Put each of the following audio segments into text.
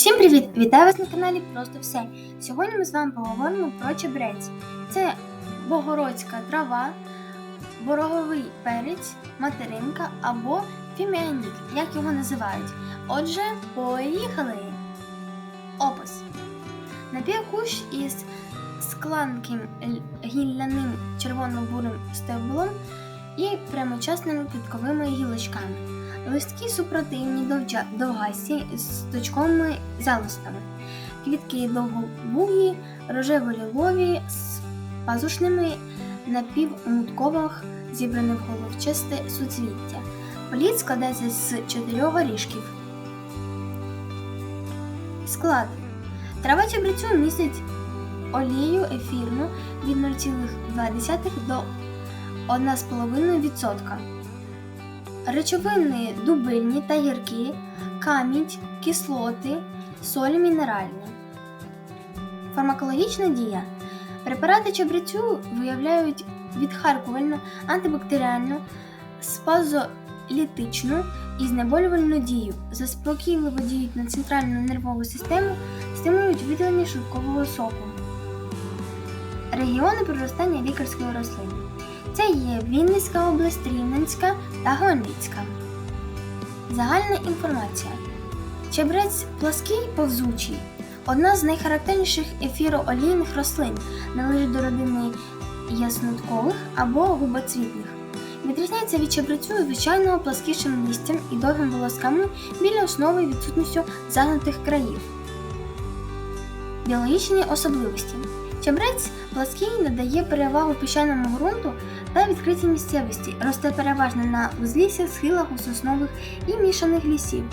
Всім привіт! Вітаю вас на каналі Просто все. Сьогодні ми з вами поговоримо про чебрець. Це богородська трава, бороговий перець, материнка або фіміанік, як його називають. Отже, поїхали! Опис. Напівкущ із скланким гілляним червоно-бурим стеблом і прямочасними квітковими гілочками. Листки супротивні довгасті з точковими залистами. Квітки довгобугі, рожево-лілові з пазушними напівмуткових зібраних головчасте суцвіття. Політ складається з чотирьох горішків. Склад. Трава чебрецю містить олію ефірну від 0,2 до 1,5%. Речовини дубильні та гіркі, камінь, кислоти, солі мінеральні. Фармакологічна дія. Препарати чебрецю виявляють відхаркувальну, антибактеріальну, спазолітичну і знеболювальну дію, заспокійливо діють на центральну нервову систему, стимулюють виділення швидкового соку. Регіони проростання лікарської рослини. Це є Вінницька область, Рівненська та Хмельницька. Загальна інформація. Чебрець плаский повзучий. Одна з найхарактерніших ефіроолійних рослин, належить до родини ясноткових або губоцвітних. Відрізняється від чебрецю звичайного пласкішим листям і довгим волосками біля основи відсутністю загнутих країв. Біологічні особливості. Чебрець плаский надає перевагу піщаному ґрунту та відкритій місцевості, росте переважно на узліссях, схилах у соснових і мішаних лісів,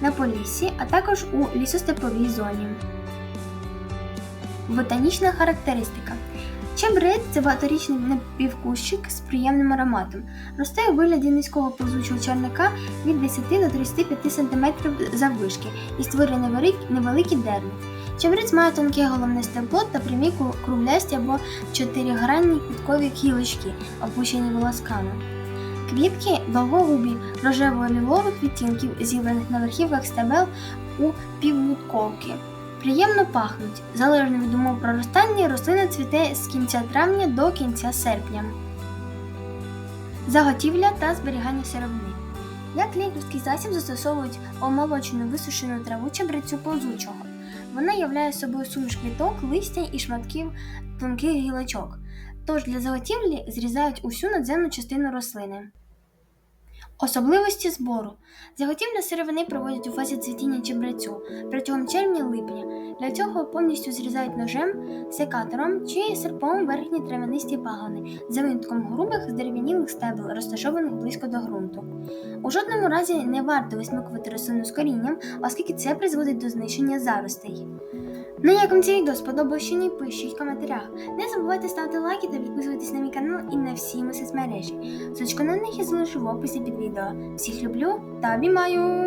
на поліссі, а також у лісостеповій зоні. Ботанічна характеристика. Чебрець це багаторічний напівкущик з приємним ароматом. Росте у вигляді низького повзучого чарника від 10 до 35 см заввишки і створює невелик- невеликі дерни. Чебрець має тонке головне стебло та прямі круглясті або чотиригранні квіткові кілочки, опущені волосками. Квітки довгогубі рожево-лілових відтінків, зібраних на верхівках стебел у півмутковки. Приємно пахнуть. Залежно від умов проростання, рослина цвіте з кінця травня до кінця серпня. Заготівля та зберігання сировини. Як лікарський засіб застосовують омолочену висушену траву чебрецю повзучого. Вона являє собою суміш квіток, листя і шматків тонких гілочок. Тож для заготівлі зрізають усю надземну частину рослини. Особливості збору. Заготівля сировини проводять у фазі цвітіння чебрецю протягом червня-липня. Для цього повністю зрізають ножем, секатором чи серпом верхні травянисті пагони за винятком грубих здерев'янілих стебел, розташованих близько до ґрунту. У жодному разі не варто висмикувати рослину з корінням, оскільки це призводить до знищення заростей. Ну як вам це відео сподобалось чи ні, пишіть в коментарях. Не забувайте ставити лайки та підписуватись на мій канал і на всі мої соцмережі. Сучку на них я залишу в описі під відео. Всіх люблю та обіймаю!